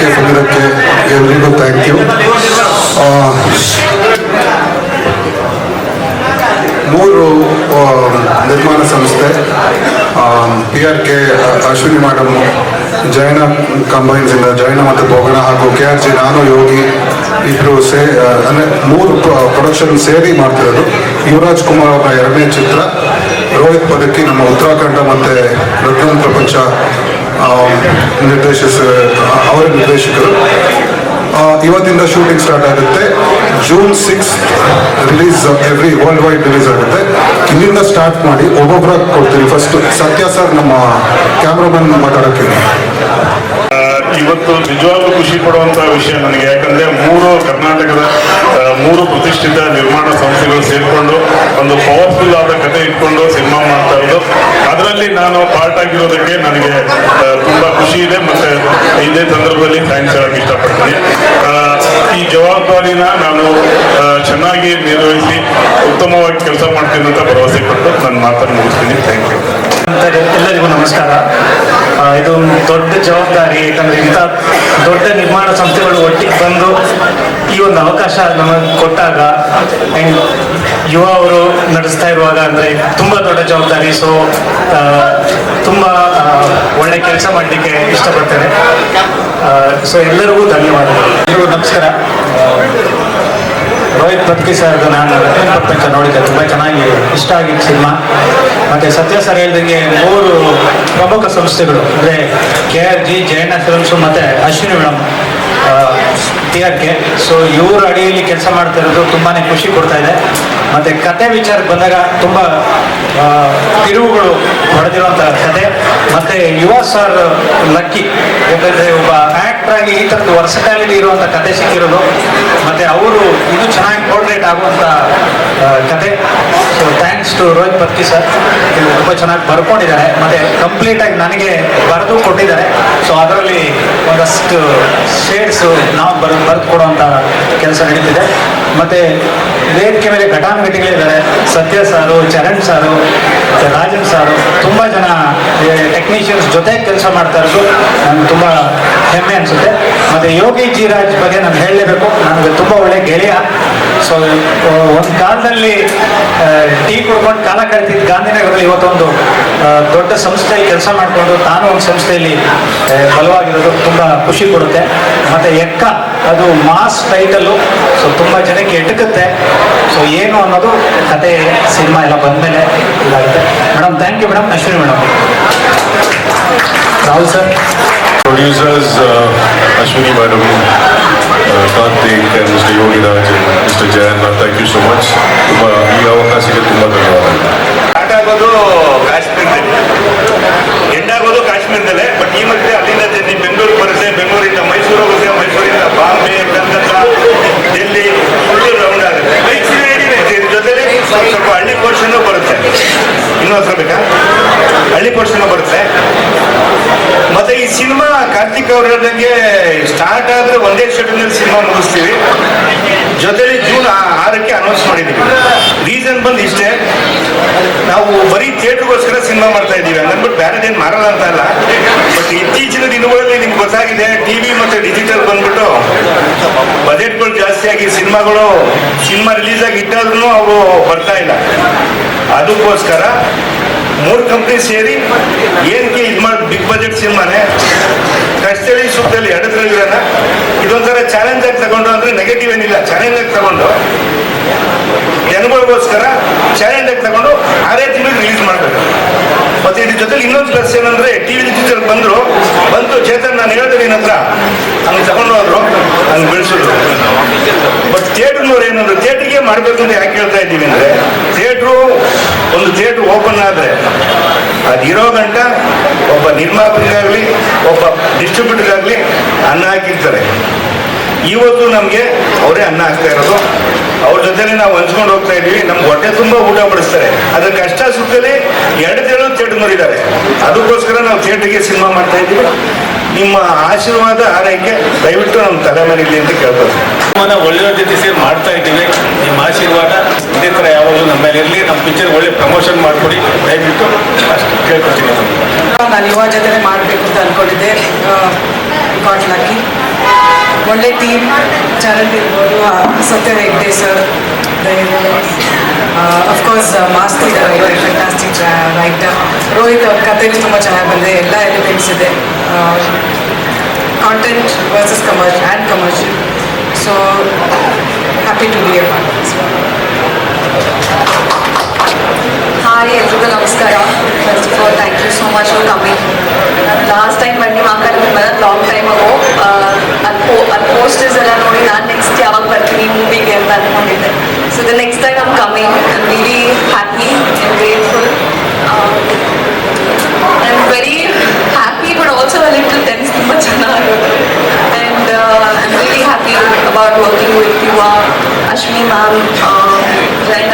ಕಾರ್ಯಕ್ರಮಕ್ಕೆ ಸಂಘಕ್ಕೆ ಎಲ್ರಿಗೂ ಥ್ಯಾಂಕ್ ಯು ಮೂರು ನಿರ್ಮಾಣ ಸಂಸ್ಥೆ P R K Ashwini madam Jaina combines ಇಂದ ಜೈನ ಮತ್ತು ಬೋಗಣ ಹಾಗೂ ಕೆ ಆರ್ ಜಿ ನಾನು, ಯೋಗಿ ಇಬ್ಬರು ಸೇ ಅಂದರೆ ಮೂರು ಪ್ರೊಡಕ್ಷನ್ ಸೇರಿ ಮಾಡ್ತಿರೋದು. ಯುವರಾಜ್ ಕುಮಾರ್ ಅವರ ಎರಡನೇ ಚಿತ್ರ, ರೋಹಿತ್ ಪದಕಿ, ನಮ್ಮ ಉತ್ತರಾಖಂಡ ಮತ್ತು ರತ್ನ ಪ್ರಪಂಚ ನಿರ್ದೇಶಿಸ ಅವರ ನಿರ್ದೇಶಕರು. ಇವತ್ತಿಂದ ಶೂಟಿಂಗ್ ಸ್ಟಾರ್ಟ್ ಆಗುತ್ತೆ. June six release every world wide release ಆಗುತ್ತೆ. ಇಲ್ಲಿಂದ ಸ್ಟಾರ್ಟ್ ಮಾಡಿ ಒಬ್ಬೊಬ್ಬರ ಕೊಡ್ತೀನಿ. ಫಸ್ಟ್ ಸತ್ಯ ಸರ್ ನಮ್ಮ ಕ್ಯಾಮ್ರಾಮನ್ ಮಾತಾಡೋಕ್ಕೆ ಇವತ್ತು ನಿಜವಾಗ್ಲೂ ಖುಷಿ ಪಡುವಂತ ವಿಷಯ ನನಗೆ. ಯಾಕಂದ್ರೆ ಮೂರು ಕರ್ನಾಟಕದ ಮೂರು ಪ್ರತಿಷ್ಠಿತ ನಿರ್ಮಾಣ ಸಂಸ್ಥೆಗಳು ಸೇರಿಕೊಂಡು ಒಂದು ಪವರ್ಫುಲ್ ಆದ ಕಥೆ ಇಟ್ಕೊಂಡು ಸಿನಿಮಾ ಮಾಡ್ತಾ ಇರೋದು. ಅದರಲ್ಲಿ ನಾನು ಪಾರ್ಟ್ ಆಗಿರೋದಕ್ಕೆ ನನಗೆ ತುಂಬಾ ಖುಷಿ ಇದೆ ಮತ್ತೆ ಇದೇ ಸಂದರ್ಭದಲ್ಲಿ ಥ್ಯಾಂಕ್ಸ್ ಹೇಳಕ್ ಇಷ್ಟಪಡ್ತೀನಿ. ಈ ಜವಾಬ್ದಾರಿನ ನಾನು ಚೆನ್ನಾಗಿ ನಿರ್ವಹಿಸಿ ಉತ್ತಮವಾಗಿ ಕೆಲಸ ಮಾಡ್ತೀನಿ ಅಂತ ಭರವಸೆ ಕೊಟ್ಟು ನನ್ನ ಮಾತನ್ನು ಮುಗಿಸ್ತೀನಿ. ಥ್ಯಾಂಕ್ ಯು ಎಲ್ಲರಿಗೂ ನಮಸ್ಕಾರ. ಇದು ದೊಡ್ಡ ಜವಾಬ್ದಾರಿ, ಯಾಕಂದ್ರೆ ಇಂಥ ದೊಡ್ಡ ನಿರ್ಮಾಣ ಸಂಸ್ಥೆಗಳು ಒಟ್ಟಿಗೆ ಬಂದು ಈ ಒಂದು ಅವಕಾಶ ನಮಗೆ ಕೊಟ್ಟಾಗ ಆ್ಯಂಡ್ ಯುವ ಅವರು ನಡೆಸ್ತಾ ಇರುವಾಗ ಅಂದರೆ ತುಂಬ ದೊಡ್ಡ ಜವಾಬ್ದಾರಿ. ಸೊ ತುಂಬ ಒಳ್ಳೆ ಕೆಲಸ ಮಾಡಲಿಕ್ಕೆ ಇಷ್ಟಪಡ್ತೇನೆ. ಸೊ ಎಲ್ಲರಿಗೂ ಧನ್ಯವಾದಗಳು. ನಮಸ್ಕಾರ. ರೋಹಿತ್ ಪತ್ಕಿ ಸರ್ದು ನಾನು ಪ್ರಪಂಚ ನೋಡಿದ್ದೆ. ತುಂಬ ಚೆನ್ನಾಗಿ ಇಷ್ಟ ಆಗಿತ್ತು ಸಿನಿಮಾ. ಮತ್ತೆ ಸತ್ಯ ಸರ್ ಹೇಳ್ದಂಗೆ ಮೂರು ಪ್ರಮುಖ ಸಂಸ್ಥೆಗಳು. ಅಂದರೆ K R G, Jayanna films ಮತ್ತು Ashwini madam. T R K so ಇವ್ರ ಅಡಿಯಲ್ಲಿ ಕೆಲಸ ಮಾಡ್ತಾ ಇರೋದು ತುಂಬಾ ಖುಷಿ ಕೊಡ್ತಾ ಇದೆ. ಮತ್ತು ಕತೆ ವಿಚಾರಕ್ಕೆ ಬಂದಾಗ ತುಂಬ ತಿರುವುಗಳು ಹೊಡೆದಿರುವಂಥ ಕತೆ. ಮತ್ತು ಯುವ ಸರ್ ಲಕ್ಕಿ ಯಾಕಂದರೆ ಒಬ್ಬ ಆಕ್ಟರ್ ಆಗಿ ಈ ಥರದ್ದು ವರ್ಸಟಾಲಿಟಿ ಇರುವಂಥ ಕತೆ ಸಿಕ್ಕಿರೋದು. ಮತ್ತು ಅವರು ಇದು ಚೆನ್ನಾಗಿ ಪೋರ್ಟ್ರೇಟ್ ಆಗುವಂಥ ಆ, ಕತೆ. So thanks to Rohit Patki sir ಇದು ತುಂಬ ಚೆನ್ನಾಗಿ ಬರ್ಕೊಂಡಿದ್ದಾರೆ. ಮತ್ತು ಕಂಪ್ಲೀಟಾಗಿ ನನಗೆ ಬರೆದು ಕೊಟ್ಟಿದ್ದಾರೆ. ಸೊ ಅದರಲ್ಲಿ ಒಂದಷ್ಟು ಶೇಡ್ಸು ನಾವು ಬರ್ ಬರೆದು ಕೊಡುವಂಥ ಕೆಲಸ ನಡೀತಿದೆ. ಮತ್ತು ವೇದಿಕೆ ಮೇಲೆ ಘಟಾನುಘಟಿಗಳಿದ್ದಾರೆ. ಸತ್ಯ ಸಾರು, ಚರಣ್ ಸಾರು, ರಾಜನ್ ಸಾರು. ತುಂಬ ಜನ ಟೆಕ್ನಿಷಿಯನ್ಸ್ ಜೊತೆ ಕೆಲಸ ಮಾಡ್ತಾ ಇರೋದು ನನಗೆ ತುಂಬ ಹೆಮ್ಮೆ ಅನಿಸುತ್ತೆ. ಮತ್ತು ಯೋಗಿ ಜಿ ರಾಜ್ ಬಗ್ಗೆ ನಾನು ಹೇಳಲೇಬೇಕು. ನನಗೆ ತುಂಬ ಒಳ್ಳೆ ಗೆಳೆಯ. ಸೊ ಒಂದು ಕಾಲದಲ್ಲಿ ಟೀ ಕುಡ್ಕೊಂಡು ಕಾಲ ಕಳಿತಿದ್ದ ಗಾಂಧಿನಗರದಲ್ಲಿ ಇವತ್ತೊಂದು ದೊಡ್ಡ ಸಂಸ್ಥೆಯಲ್ಲಿ ಕೆಲಸ ಮಾಡಿಕೊಂಡು ತಾನು ಒಂದು ಸಂಸ್ಥೆಯಲ್ಲಿ ಬಲವಾಗಿರೋದು ತುಂಬ ಖುಷಿ ಕೊಡುತ್ತೆ. ಮತ್ತು ಎಕ್ಕ ಅದು ಮಾಸ್ ಟೈಟಲ್ಲು ಸೊ ತುಂಬ ಜನಕ್ಕೆ ಎಟುಕುತ್ತೆ. ಸೊ ಏನು ಅನ್ನೋದು ಕತೆ ಸಿನಿಮಾ ಎಲ್ಲ ಬಂದಮೇಲೆ ಇದಾಗುತ್ತೆ. Madam thank you madam Ashwini madam Rahul sir. Producers Ashwini madam Karthik mister Yogiraj mister Mr. Thank you so much ತುಂಬ ಈ ಅವಕಾಶಕ್ಕೆ ತುಂಬ ಧನ್ಯವಾದಗಳು. ಆಗೋದು ಕಾಶ್ಮೀರದಲ್ಲಿ. ಎಂಡ್ ಆಗೋದು ಕಾಶ್ಮೀರದಲ್ಲೇ ಬಟ್ ಈ ಮಧ್ಯೆ ಅಲ್ಲಿಂದ ಜರ್ನಿ ಬೆಂಗಳೂರು ಬರುತ್ತೆ, ಬೆಂಗಳೂರಿಂದ ಮೈಸೂರು ಹೋಗುತ್ತೆ, ಮೈಸೂರಿಂದ ಬಾಂಬೆ, ಕಲ್ಕತ್ತಾ, ಡೆಲ್ಲಿ, ಫುಲ್ ರೌಂಡ್ ಆಗುತ್ತೆ. ಇದ್ರ ಜೊತೆಲಿ ಸ್ವಲ್ಪ ಹಳ್ಳಿ ಪೋರ್ಷನ್ ಬರುತ್ತೆ. ಇನ್ನೊಂದು ಸ್ವಲ್ಪ ಹಳ್ಳಿ ಪೋರ್ಷನ್ ಬರುತ್ತೆ. ಮತ್ತೆ ಈ ಸಿನಿಮಾ ಕಾರ್ತಿಕ್ ಅವ್ರ ಸ್ಟಾರ್ಟ್ ಆದ್ರೆ ಒಂದೇ ಶೆಟ್ಟಿನಲ್ಲಿ ಸಿನಿಮಾ ಮುಗಿಸ್ತೀವಿ. ಜೊತೆಲಿ ಜೂನ್ ಆರಕ್ಕೆ ಅನೌನ್ಸ್ ಮಾಡಿದ್ದೀವಿ ರೀಸನ್ ಬಂದು ಇಷ್ಟೇ ನಾವು ಬರೀ ಥಿಯೇಟ್ರಿಗೋಸ್ಕರ ಸಿನಿಮಾ ಮಾಡ್ತಾ ಇದ್ದೀವಿ. ಹಂಗನ್ಬಿಟ್ಟು ಬೇರೆದೇನು ಮಾಡಲ್ಲ ಅಂತ ಅಲ್ಲ. ಬಟ್ ಇತ್ತೀಚಿನ ದಿನಗಳಲ್ಲಿ ನಿಮ್ಗೆ ಗೊತ್ತಾಗಿದೆ ಟಿವಿ ಮತ್ತೆ ಡಿಜಿಟಲ್ ಬಂದ್ಬಿಟ್ಟು ಬಜೆಟ್ಗಳು ಜಾಸ್ತಿ ಆಗಿ ಸಿನಿಮಾಗಳು ಸಿನಿಮಾ ರಿಲೀಸ್ ಆಗಿ ಇಟ್ಟಾದ್ರೂ ಅವು ಬರ್ತಾ ಇಲ್ಲ. ಅದಕ್ಕೋಸ್ಕರ ಮೂರು ಕಂಪ್ನಿ ಸೇರಿ ಏನಕ್ಕೆ ಇದು ಮಾಡಿ ಬಿಗ್ ಬಜೆಟ್ ಸಿನಿಮಾನೇ ಕಷ್ಟದಲ್ಲಿ ಸುಖದಲ್ಲಿ ಎಡದ್ರಲ್ಲಿರೋಣ ಇದೊಂಥರ ಚಾಲೆಂಜ್ ಆಗಿ ತಗೊಂಡು ಅಂದ್ರೆ ನೆಗೆಟಿವ್ ಏನಿಲ್ಲ ಚಾಲೆಂಜ್ ಆಗಿ ತಗೊಂಡು ಜನಗಳಿಗೋಸ್ಕರ ಚಾಲೆಂಜ್ ಆಗಿ ತಗೊಂಡು ಆರೇ ತಿಂಗಳು ರಿಲೀಸ್ ಮಾಡಬೇಕು. ಮತ್ತೆ ಇದ್ರ ಜೊತೆಲಿ ಇನ್ನೊಂದು ಪ್ಲಸ್ ಏನಂದ್ರೆ ಟಿವಿ ಚಿತ್ರ ಬಂದ್ರು. ಬಂತು ಚೇತನ್ ನಾನು ಹೇಳಿದೆ ನಿನ್ನ ಹತ್ರ. ಹಂಗೆ ತಗೊಂಡು ಹೋದ್ರು. ಹಂಗೆ ಬೆಳೆಸಿದ್ರು. ಬಟ್ ಥಿಯೇಟರ್ನವ್ರು ಏನಂದ್ರೆ ಥಿಯೇಟ್ರಿಗೆ ಮಾಡಬೇಕು ಅಂತ ಯಾಕೆ ಹೇಳ್ತಾ ಇದ್ದೀವಿ ಅಂದ್ರೆ ಥಿಯೇಟ್ರು ಒಂದು ಥಿಯೇಟ್ರ್ ಓಪನ್ ಆದ್ರೆ ಅದಿರೋ ಗಂಟ ಒಬ್ಬ ನಿರ್ಮಾಪಕರಾಗ್ಲಿ, ಒಬ್ಬ ಡಿಸ್ಟ್ರಿಬ್ಯೂಟರ್ಗಾಗಲಿ ಅನ್ನ ಹಾಕಿರ್ತಾರೆ. ಇವತ್ತು ನಮಗೆ ಅವರೇ ಅನ್ನ ಹಾಕ್ತಾ ಇರೋದು. ಅವ್ರ ಜೊತೆನೆ ನಾವು ಹಂಚ್ಕೊಂಡು ಹೋಗ್ತಾ ಇದೀವಿ. ನಮ್ಗೆ ಹೊಟ್ಟೆ ತುಂಬ ಊಟ ಬಡಿಸ್ತಾರೆ. ಅದ್ರ ಕಷ್ಟ ಸುಖದಲ್ಲಿ ಎರಡು ತಿಂಗಳು ಥಿಯೇಟರ್ ನೋಡಿದ್ದಾರೆ. ಅದಕ್ಕೋಸ್ಕರ ನಾವು ಥಿಯೇಟರ್ಗೆ ಸಿನಿಮಾ ಮಾಡ್ತಾ ಇದ್ದೀವಿ. ನಿಮ್ಮ ಆಶೀರ್ವಾದ, ಆರೈಕೆ ದಯವಿಟ್ಟು ನಮ್ಮ ತಲೆ ಮೇಲೆ ಅಂತ ಕೇಳ್ಬೋದು ಒಳ್ಳೆಯ ಜೊತೆ ಸೇರಿ ಮಾಡ್ತಾ ಇದ್ದೀವಿ. ನಿಮ್ಮ ಆಶೀರ್ವಾದ. ಇದೇ ಥರ ಯಾವಾಗಲೂ ನಮ್ಮ ಮೇಲೆ ಇರಲಿ ನಮ್ಮ ಪಿಕ್ಚರ್ ಒಳ್ಳೆ ಪ್ರಮೋಷನ್ ಮಾಡಿಕೊಡಿ. ದಯವಿಟ್ಟು ಅಷ್ಟು ಕೇಳ್ಕೊತೀನಿ ನಾನು ಯುವ ಜೊತೆ ಮಾಡಬೇಕು ಅಂತ ಅನ್ಕೊಂಡಿದ್ದೆ. ಗಾಟ್ ಲಕ್ಕಿ ಒಳ್ಳೆ ಟೀಮ್ ಚರಣ್ ಇರ್ಬೋದು. Satya Hegde sir of course Masti fantastic writer Rohit ಅವ್ರ ಕಥೆನೂ ತುಂಬ ಚೆನ್ನಾಗಿ ಬಂದಿದೆ. ಎಲ್ಲ ಎಲಿಮೆಂಟ್ಸ್ ಇದೆ. Content versus commercial and commercial so happy to be a part hi ಎಲ್ರಿಗೂ ನಮಸ್ಕಾರ first of all thank you so much for coming last time ಬನ್ನಿ ಮಾತಾಡಿದ್ಮೇಲೆ ಲಾಂಗ್ ಟೈಮ್ ಆಗೋ ಅಲ್ಲಿ ಅಲ್ಲಿ ಪೋಸ್ಟರ್ಸ್ ಎಲ್ಲ ನೋಡಿ ನಾನು ನೆಕ್ಸ್ಟ್ ಯಾವಾಗ ಬರ್ತೀನಿ ಮೂವಿಗೆ ಅಂತ ಅಂದ್ಕೊಂಡಿದ್ದೆ so the next time I'm coming I'm really happy and grateful I am very happy but also a little tense ತುಂಬ ಚೆನ್ನಾಗಿರುತ್ತೆ and I am really happy about working with Yuva Ashwini ma'am Right.